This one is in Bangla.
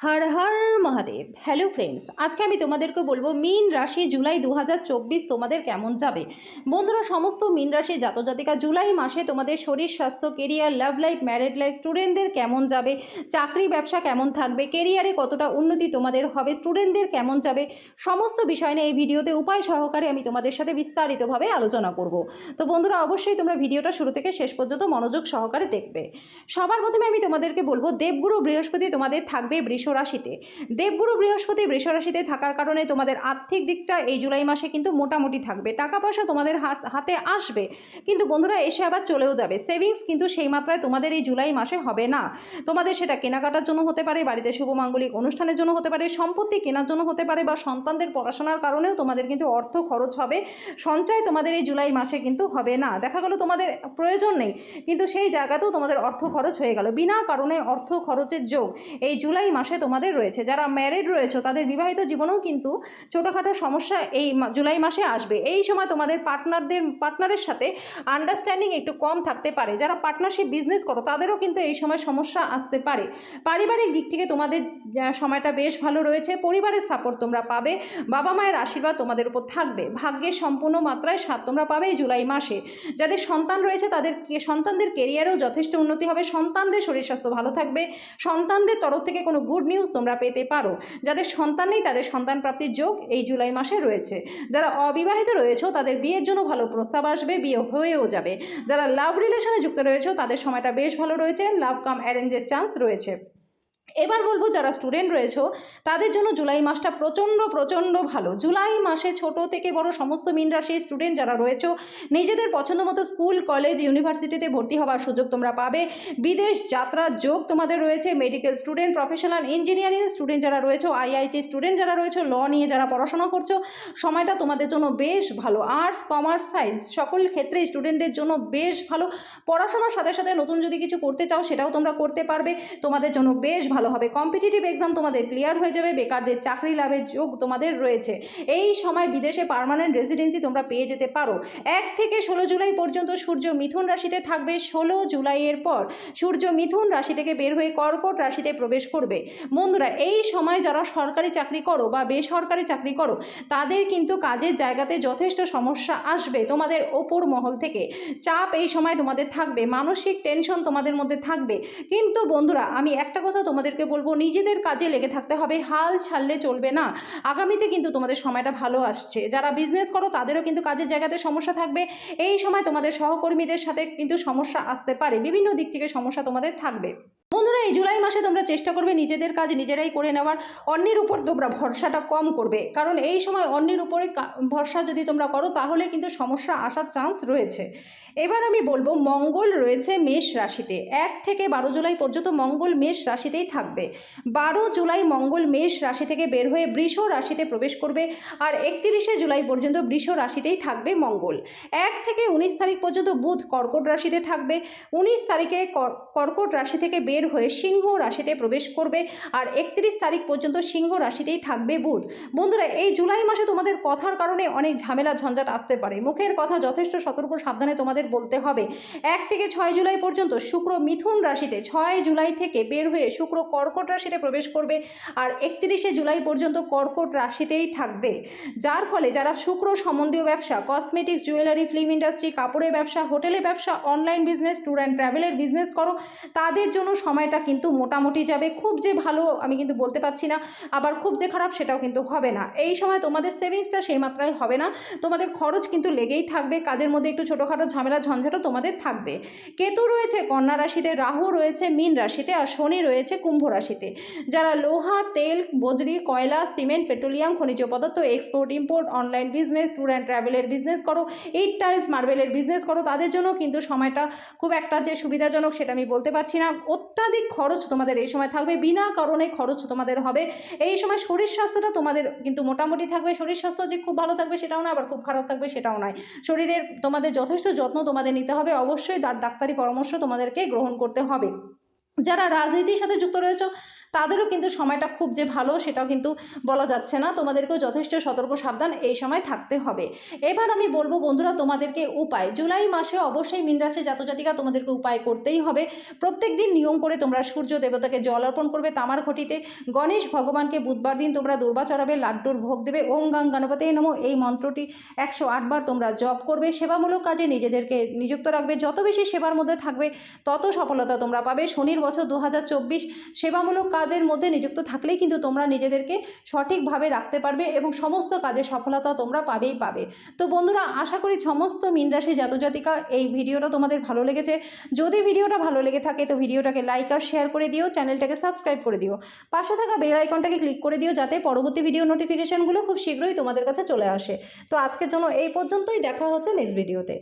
হর হর মহাদেব। হ্যালো ফ্রেন্ডস আজকে আমি তোমাদেরকে বলব মিন রাশি জুলাই দু হাজার চব্বিশ তোমাদের কেমন যাবে? বন্ধুরা, সমস্ত মিন রাশি জাতজাতিকা জুলাই মাসে তোমাদের শরীর, স্বাস্থ্য career love life married life স্টুডেন্টদের কেমন যাবে? চাকরি, ব্যবসা কেমন থাকবে? কেরিয়ারে কতটা উন্নতি তোমাদের হবে? স্টুডেন্টদের কেমন যাবে? সমস্ত বিষয় নিয়ে এই ভিডিওতে উপায় সহকারে আমি তোমাদের সাথে বিস্তারিতভাবে আলোচনা করব। তো বন্ধুরা, অবশ্যই তোমরা ভিডিওটা শুরু থেকে শেষ পর্যন্ত মনোযোগ সহকারে দেখবে। সবার প্রথমে আমি তোমাদেরকে বলব, দেবগুরু বৃহস্পতি তোমাদের থাকবে বৃষ রাশিতে দেবগুরু বৃহস্পতি বৃষ রাশিতে থাকার কারণে তোমাদের আর্থিক দিকটা এই জুলাই মাসে কিন্তু মোটামুটি থাকবে। টাকা পয়সা তোমাদের হাত- হাতে আসবে। কিন্তু বন্ধুরা এসে আবার চলেও যাবে। সেভিংস কিন্তু সেই মাত্রায় তোমাদের এই জুলাই মাসে হবে না। তোমাদের সেটা কেনাকাটার জন্য হতে পারে, বাড়িতে শুভ মাঙ্গলিক অনুষ্ঠানের জন্য হতে পারে, সম্পত্তি কেনার জন্য হতে পারে বা সন্তানদের পড়াশোনার কারণেও তোমাদের কিন্তু অর্থ খরচ হবে। সঞ্চয় তোমাদের এই জুলাই মাসে কিন্তু হবে না। দেখা গেলো তোমাদের প্রয়োজন নেই। কিন্তু সেই জায়গাতেও তোমাদের অর্থ খরচ হয়ে গেল। বিনা কারণে অর্থ খরচের যোগ এই জুলাই মাসে তোমাদের রয়েছে। যারা ম্যারিড রয়েছে, তাদের বিবাহিত জীবনেও কিন্তু ছোটোখাটো সমস্যা এই জুলাই মাসে আসবে। এই সময় তোমাদের পার্টনারদের পার্টনারের সাথে আন্ডারস্ট্যান্ডিং একটু কম থাকতে পারে। যারা পার্টনারশিপ বিজনেস করো, তাদেরও কিন্তু এই সময় সমস্যা আসতে পারে। পারিবারিক দিক থেকে তোমাদের সময়টা বেশ ভালো রয়েছে, পরিবারের সাপোর্ট তোমরা পাবে, বাবা মায়ের আশীর্বাদ তোমাদের উপর থাকবে। ভাগ্যের সম্পূর্ণ মাত্রায় সাথ তোমরা পাবে এই জুলাই মাসে। যাদের সন্তান রয়েছে, তাদের সন্তানদের কেরিয়ারেও যথেষ্ট উন্নতি হবে। সন্তানদের শরীর স্বাস্থ্য ভালো থাকবে। সন্তানদের তরফ থেকে কোনো গুড নিউজ তোমরা পেতে পারো। যাদের সন্তান নেই, তাদের সন্তান প্রাপ্তির যোগ এই জুলাই মাসে রয়েছে। যারা অবিবাহিত রয়েছে, তাদের বিয়ের জন্য ভালো প্রস্তাব আসবে, বিয়ে হয়েও যাবে। যারা লাভ রিলেশনে যুক্ত রয়েছে, তাদের সময়টা বেশ ভালো রয়েছে। লাভ কাম অ্যারেঞ্জের চান্স রয়েছে। এবার বলব, যারা স্টুডেন্ট রয়েছে, তাদের জন্য জুলাই মাসটা প্রচণ্ড প্রচণ্ড ভালো। জুলাই মাসে ছোট থেকে বড় সমস্ত মিন রাশির স্টুডেন্ট যারা রয়েছে, নিজেদের পছন্দ মতো স্কুল কলেজ ইউনিভার্সিটিতে ভর্তি হওয়ার সুযোগ তোমরা পাবে। বিদেশ যাত্রার যোগ তোমাদের রয়েছে medical student professional engineering student যারা রয়েছে আইআইটি স্টুডেন্ট যারা রয়েছে ল নিয়ে যারা পড়াশোনা করছ, সময়টা তোমাদের জন্য বেশ ভালো। আর্টস কমার্স সায়েন্স সকল ক্ষেত্রে স্টুডেন্টদের জন্য বেশ ভালো। পড়াশোনার সাথে সাথে নতুন যদি কিছু করতে চাও, সেটাও তোমরা করতে পারবে। তোমাদের জন্য বেশ ভালো হবে। কম্পিটিটিভ এক্সাম তোমাদের ক্লিয়ার হয়ে যাবে, বেকারদের চাকরি লাভের যোগ তোমাদের রয়েছে। এই সময় বিদেশে পার্মানেন্ট রেসিডেন্সি তোমরা পেয়ে যেতে পারো। এক থেকে ষোলো জুলাই পর্যন্ত সূর্য মিথুন রাশিতে থাকবে। ষোলো জুলাইয়ের পর সূর্য মিথুন রাশি থেকে বের হয়ে কর্কট রাশিতে প্রবেশ করবে। বন্ধুরা, এই সময় যারা সরকারি চাকরি করো বা বেসরকারি চাকরি করো, তাদের কিন্তু কাজের জায়গাতে যথেষ্ট সমস্যা আসবে তোমাদের ওপর মহল থেকে। চাপ এই সময় তোমাদের থাকবে, মানসিক টেনশন তোমাদের মধ্যে থাকবে। কিন্তু বন্ধুরা, আমি একটা কথা তোমাদেরকে বলব, নিজেদের কাজে লেগে থাকতে হবে, হাল ছাড়লে চলবে না। আগামীতে কিন্তু তোমাদের সময়টা ভালো আসছে। যারা বিজনেস করো, তাদেরও কিন্তু কাজের জায়গাতে সমস্যা থাকবে। এই সময় তোমাদের সহকর্মীদের সাথে কিন্তু সমস্যা আসতে পারে। বিভিন্ন দিক থেকে সমস্যা তোমাদের থাকবে। বন্ধুরা, এই জুলাই মাসে তোমরা চেষ্টা করবে নিজেদের কাজ নিজেরাই করে নেওয়ার। অন্যের উপর তোমরা ভরসাটা কম করবে। কারণ এই সময় অন্যের উপরে ভরসা যদি তোমরা করো, তাহলে কিন্তু সমস্যা আসার চান্স রয়েছে। এবার আমি বলব, মঙ্গল রয়েছে মেষ রাশিতে। এক থেকে বারো জুলাই পর্যন্ত মঙ্গল মেষ রাশিতেই থাকবে। বারো জুলাই মঙ্গল মেষ রাশি থেকে বের হয়ে বৃষ রাশিতে প্রবেশ করবে আর একত্রিশে জুলাই পর্যন্ত বৃষ রাশিতেই থাকবে মঙ্গল। এক থেকে উনিশ তারিখ পর্যন্ত বুধ কর্কট রাশিতে থাকবে। উনিশ তারিখে কর- কর্কট রাশি থেকে বের হয়ে সিংহ রাশিতে প্রবেশ করবে আর একত্রিশ তারিখ পর্যন্ত সিংহ রাশিতেই থাকবে বুধ। বন্ধুরা, এই জুলাই মাসে তোমাদের কথার কারণে অনেক ঝামেলা ঝঞ্ঝাট আসতে পারে। মুখের কথা যথেষ্ট সতর্ক সাবধানে তোমাদের বলতে হবে। এক থেকে ছয় জুলাই পর্যন্ত শুক্র মিথুন রাশিতে ছয় জুলাই থেকে বের হয়ে শুক্র কর্কট রাশিতে প্রবেশ করবে আর একত্রিশে জুলাই পর্যন্ত কর্কট রাশিতেই থাকবে। যার ফলে যারা শুক্র সম্বন্ধীয় ব্যবসা, কসমেটিক্স, জুয়েলারি, ফিল্ম ইন্ডাস্ট্রি, কাপড়ের ব্যবসা, হোটেলের ব্যবসা, অনলাইন বিজনেস, ট্যুর অ্যান্ড ট্রাভেলের বিজনেস করো, তাদের জন্য সময়টা কিন্তু মোটামুটি যাবে। খুব যে ভালো আমি কিন্তু বলতে পারছি না, আবার খুব যে খারাপ সেটাও কিন্তু হবে না। এই সময় তোমাদের সেভিংসটা সেই মাত্রায় হবে না। তোমাদের খরচ কিন্তু লেগেই থাকবে। কাজের মধ্যে একটু ছোটোখাটো ঝামেলা, ঝঞ্ঝাটও তোমাদের থাকবে। কেতু রয়েছে, কন্যা রাশিতে। রাহু রয়েছে, মীন রাশিতে। আর শনি রয়েছে, কুম্ভ রাশিতে। যারা লোহা, তেল, বজরি, কয়লা, সিমেন্ট, পেট্রোলিয়াম, খনিজ পদার্থ export import online business tour and ট্রাভেলের বিজনেস করো ইট টাইলস মার্বেলের বিজনেস করো, তাদের জন্য কিন্তু সময়টা খুব একটা যে সুবিধাজনক সেটা আমি বলতে পারছি না। অত্যাধিক খরচ তোমাদের এই সময় থাকবে, বিনা কারণে খরচ তোমাদের হবে। এই সময় শরীর স্বাস্থ্যটা তোমাদের কিন্তু মোটামুটি থাকবে। শরীর স্বাস্থ্য যে খুব ভালো থাকবে সেটাও না আবার খুব খারাপ থাকবে সেটাও নয়। শরীরের তোমাদের যথেষ্ট যত্ন তোমাদের নিতে হবে। অবশ্যই ডাক্তারি পরামর্শ তোমাদেরকে গ্রহণ করতে হবে। যারা রাজনীতির সাথে যুক্ত রয়েছে তাদেরও কিন্তু সময়টা খুব যে ভালো সেটাও কিন্তু বলা যাচ্ছে না। তোমাদেরকেও যথেষ্ট সতর্ক সাবধান এই সময় থাকতে হবে। এবার আমি বলব বন্ধুরা তোমাদেরকে উপায়। জুলাই মাসে অবশ্যই মীন রাশি জাতজাতিকা তোমাদেরকে উপায় করতেই হবে। প্রত্যেক দিন নিয়ম করে তোমরা সূর্য দেবতাকে জল অর্পণ করবে তামার ঘটিতে। গণেশ ভগবানকে বুধবার দিন তোমরা দুর্বা চড়াবে, লাড্ডুর ভোগ দেবে, ওম গাং গণপতি নমো। এই মন্ত্রটি একশো আটবার তোমরা জপ করবে। সেবামূলক কাজে নিজেদেরকে নিযুক্ত রাখবে। যত বেশি সেবার মধ্যে থাকবে, তত সফলতা তোমরা পাবে। শনির বছর দু হাজার চব্বিশ সেবামূলক কাজের মধ্যে নিযুক্ত থাকলেই কিন্তু তোমরা নিজেদেরকে সঠিকভাবে রাখতে পারবে এবং সমস্ত কাজে সফলতা তোমরা পাবেই পাবে। তো বন্ধুরা, আশা করি সমস্ত মিন রাশি জাতজাতিকা এই ভিডিওটা তোমাদের ভালো লেগেছে। যদি ভিডিওটা ভালো লেগে থাকে তো ভিডিওটাকে লাইক আর শেয়ার করে দিও, চ্যানেলটাকে সাবস্ক্রাইব করে দিও। পাশে থাকা বেল আইকনটাকে ক্লিক করে দিও যাতে পরবর্তী ভিডিও নোটিফিকেশানগুলো খুব শীঘ্রই তোমাদের কাছে চলে আসে। তো আজকের জন্য এই পর্যন্তই, দেখা হচ্ছে নেক্সট ভিডিওতে